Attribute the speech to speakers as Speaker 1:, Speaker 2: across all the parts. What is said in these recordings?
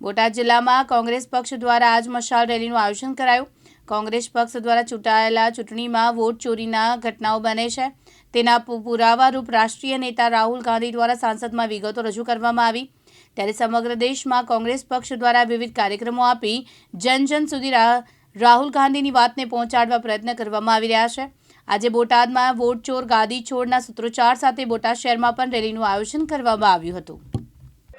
Speaker 1: બોટાદ જિલ્લામાં કોંગ્રેસ પક્ષ દ્વારા આજ મશાલ રેલીનું આયોજન કરાયું. કોંગ્રેસ પક્ષ દ્વારા ચૂંટાયેલા ચૂંટણીમાં વોટ ચોરીના ઘટનાઓ બને છે. તેના પુરાવારૂપ રાષ્ટ્રીય નેતા રાહુલ ગાંધી દ્વારા સાંસદમાં વિગતો રજૂ કરવામાં આવી. ત્યારે સમગ્ર દેશમાં કોંગ્રેસ પક્ષ દ્વારા વિવિધ કાર્યક્રમો આપી જન જન સુધી રાહુલ ગાંધીની વાતને પહોંચાડવા પ્રયત્ન કરવામાં આવી રહ્યા છે. આજે બોટાદમાં વોટ ચોર ગાદી છોડના સૂત્રોચ્ચાર સાથે બોટાદ શહેરમાં પણ રેલીનું આયોજન કરવામાં આવ્યું હતું.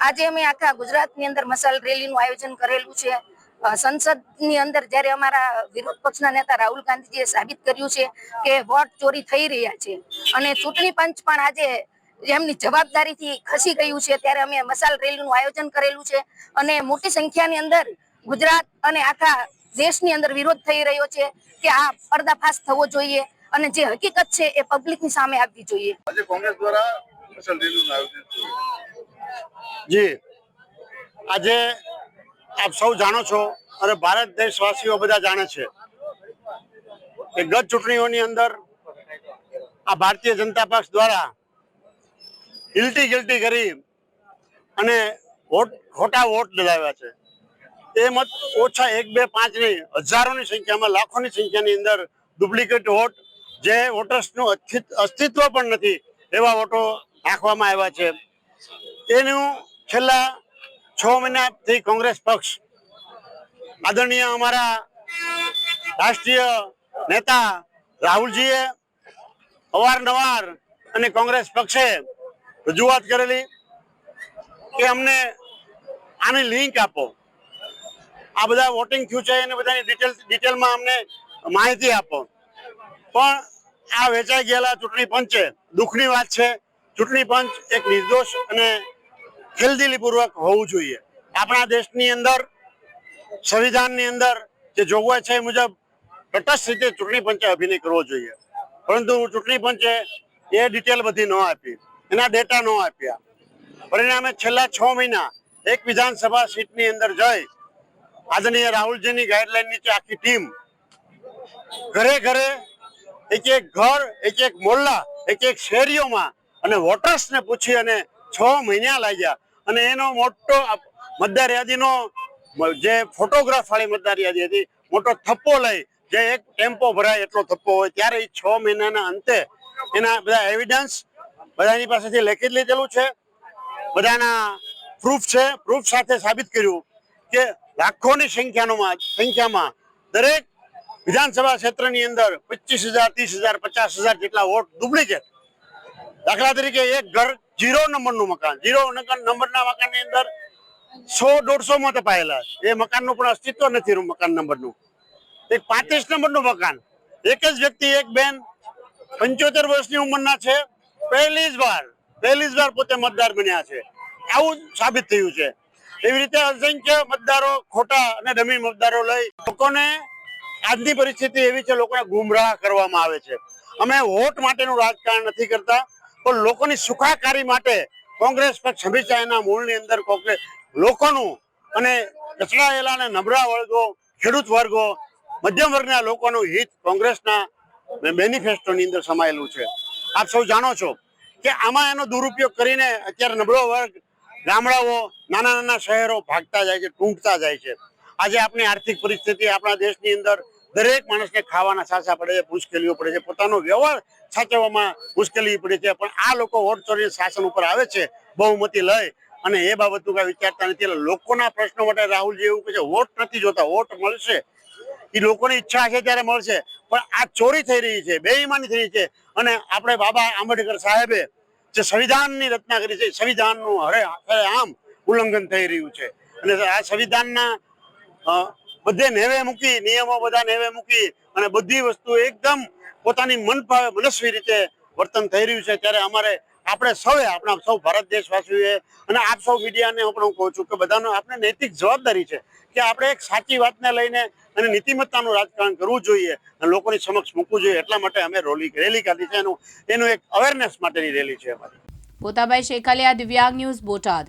Speaker 2: આજે અમે આખા ગુજરાતની અંદર મસાલ રેલીનું આયોજન કરેલું છે. સંસદની અંદર જ્યારે અમારા વિરોધ પક્ષના નેતા રાહુલ ગાંધીજીએ સાબિત કર્યું છે કે વોટ ચોરી થઈ રહ્યા છે. અને ચૂંટણી પંચ પણ આજે એમની જવાબદારીથી ખસી ગયું છે. ત્યારે અમે મસાલ રેલીનું આયોજન કરેલું છે. અને મોટી સંખ્યાની અંદર ગુજરાત અને આખા દેશની અંદર વિરોધ થઈ રહ્યો છે કે આ પર્દાફાશ થવો જોઈએ અને જે હકીકત છે એ પબ્લિકની સામે આવવી જોઈએ.
Speaker 3: કોંગ્રેસ દ્વારા મશાલ રેલીનું આયોજન
Speaker 4: જી. આજે આપ સૌ જાણો છો અને ભારત દેશવાસીઓ બધા જાણે છે કે ગત ચૂંટણીઓની અંદર આ ભારતીય જનતા પક્ષ દ્વારા હિલટી ગિલટી કરી અને ખોટા વોટ દલાવ્યા છે. એ મત ઓછા એક, બે પાંચ નહીં હજારોની સંખ્યામાં, લાખોની સંખ્યાની અંદર ડુપ્લિકેટ વોટ જે વોટર્સનું અસ્તિત્વ પણ નથી એવા વોટો નાખવામાં આવ્યા છે. એનું છેલ્લા છ મહિનાથી કોંગ્રેસ પક્ષ આદરણીય અમારા રાષ્ટ્રીય નેતા રાહુલજીએ અવારનવાર અને કોંગ્રેસ પક્ષે રજૂઆત કરેલી કે અમને આની લિંક આપો. આ બધા વોટિંગ થયું છે એને બધાની ડિટેલ, ડિટેલમાં અમને માહિતી આપો. પણ આ વેચાઈ ગયેલા ચૂંટણી પંચે, દુઃખની વાત છે, ચૂંટણી પંચ એક નિર્દોષ અને ખેલદિલીપૂર્વક હોવું જોઈએ. આપણા દેશની અંદર, સંવિધાનની અંદર જે જોગવાઈ છે એ મુજબ તટસ્થ રીતે ચૂંટણી પંચે અભિનય કરવો જોઈએ. પરંતુ ચૂંટણી પંચે એ ડિટેલ બધી ન આપી. એના ડેટા ન આપ્યા. પરિણામે છેલ્લા છ મહિના એક વિધાનસભા સીટની અંદર જઈ આદરણીય રાહુલજીની ગાઈડલાઈન નીચે આખી ટીમ ઘરે ઘરે એક એક ઘર, એક એક મોલ્લા, એક એક શેરીઓમાં અને વોટર્સને પૂછી અને છ મહિના લાગ્યા. અને એનો મોટો મતદાર યાદીનો જે ફોટોગ્રાફ વાળી મતદાર યાદી હતી, મોટો થપ્પો લઈ, જે એક ટેમ્પો ભરાય એટલો થપ્પો હોય, ત્યારે એ છ મહિનાના અંતે એના બધા એવિડન્સ બધાની પાસેથી લેખિત લીધેલું છે. બધાના પ્રૂફ છે. પ્રૂફ સાથે સાબિત કર્યું કે લાખોની સંખ્યામાં સંખ્યામાં દરેક વિધાનસભા ક્ષેત્રની અંદર પચીસ હજાર, ત્રીસ હજાર, પચાસ હજાર જેટલા વોટ ડુપ્લિકેટ. દાખલા તરીકે એક ઘર જીરો નંબરનું મકાન. જીરો નંબરના મકાનની અંદર સો દોઢસો માં તપાયેલા. એ મકાનનું પણ અસ્તિત્વ નથી મકાન નંબરનું. એક પાંત્રીસ નંબરનું મકાન. એક જ વ્યક્તિ, એક બેન, પંચોતેર વર્ષની ઉંમરના છે. પહેલી જ વાર, પહેલી જ વાર પોતે મતદાર બન્યા છે. આવું સાબિત થયું છે. એવી રીતે અસંખ્ય મતદારો ખોટા અને ડમી મતદારો લઈ લોકોને આજની પરિસ્થિતિ એવી છે, લોકોને ગુમરાહ કરવામાં આવે છે. અમે વોટ માટેનું રાજકારણ નથી કરતા. પણ લોકોની સુખાકારી માટે કોંગ્રેસ પક્ષ હંમેશા એના મૂળની અંદર કોંગ્રેસ લોકોનું અને કચડાયેલા અને નબળા વર્ગો, ખેડૂત વર્ગો, મધ્યમ વર્ગના લોકોનું હિત કોંગ્રેસના મેનિફેસ્ટોની અંદર સમાયેલું છે. આપ સૌ જાણો છો કે આમાં એનો દુરુપયોગ કરીને અત્યારે નબળો વર્ગ ગામડાઓ નાના નાના શહેરો ભાગતા જાય છે, ટૂંકતા જાય છે. આજે આપણી આર્થિક પરિસ્થિતિ આપણા દેશની અંદર દરેક માણસને ખાવાના સાચા પડે છે મુશ્કેલીઓ પડે છે. પોતાનો વ્યવહાર સાચવવામાં મુશ્કેલી પડે છે, પણ આ લોકો વોટ શાસન ઉપર આવે છે, બહુમતી લઈ. અને એ બાબતનું કઈ વિચારતા નથી. એટલે લોકોના પ્રશ્નો માટે રાહુલજી એવું કહે છે, વોટ નથી જોતા, વોટ મળશે. એ લોકોની ઈચ્છા છે ત્યારે મળશે, પણ આ ચોરી થઈ રહી છે, બેઈમાની થઈ રહી છે. અને આપણે બાબા આંબેડકર સાહેબે જે સંવિધાનની રચના કરી છે સંવિધાનનું હરે આમ ઉલ્લંઘન થઈ રહ્યું છે. અને આ સંવિધાનના બધે નેવે મૂકી, નિયમો બધા નેવે મૂકી અને બધી વસ્તુ એકદમ પોતાની મન ભાવે મનસ્વી રીતે વર્તન થઈ રહ્યું છે. ત્યારે અમારે, આપણે સૌએ, આપણા સૌ ભારત દેશવાસીઓએ અને આપ સૌ મીડિયાને પણ હું કહું છું કે બધાનો આપણે નૈતિક જવાબદારી છે કે આપણે એક સાચી વાતને લઈને અને નીતિમત્તાનું રાજકારણ કરવું જોઈએ અને લોકોની સમક્ષ મૂકવું જોઈએ. એટલા માટે અમે રોલી, રેલી કાઢી છે. એનું એનું એક અવેરનેસ માટેની રેલી છે અમારી.
Speaker 1: પોતાભાઈ શેખાલિયા, દિવ્યાંગ ન્યૂઝ બોટાદ.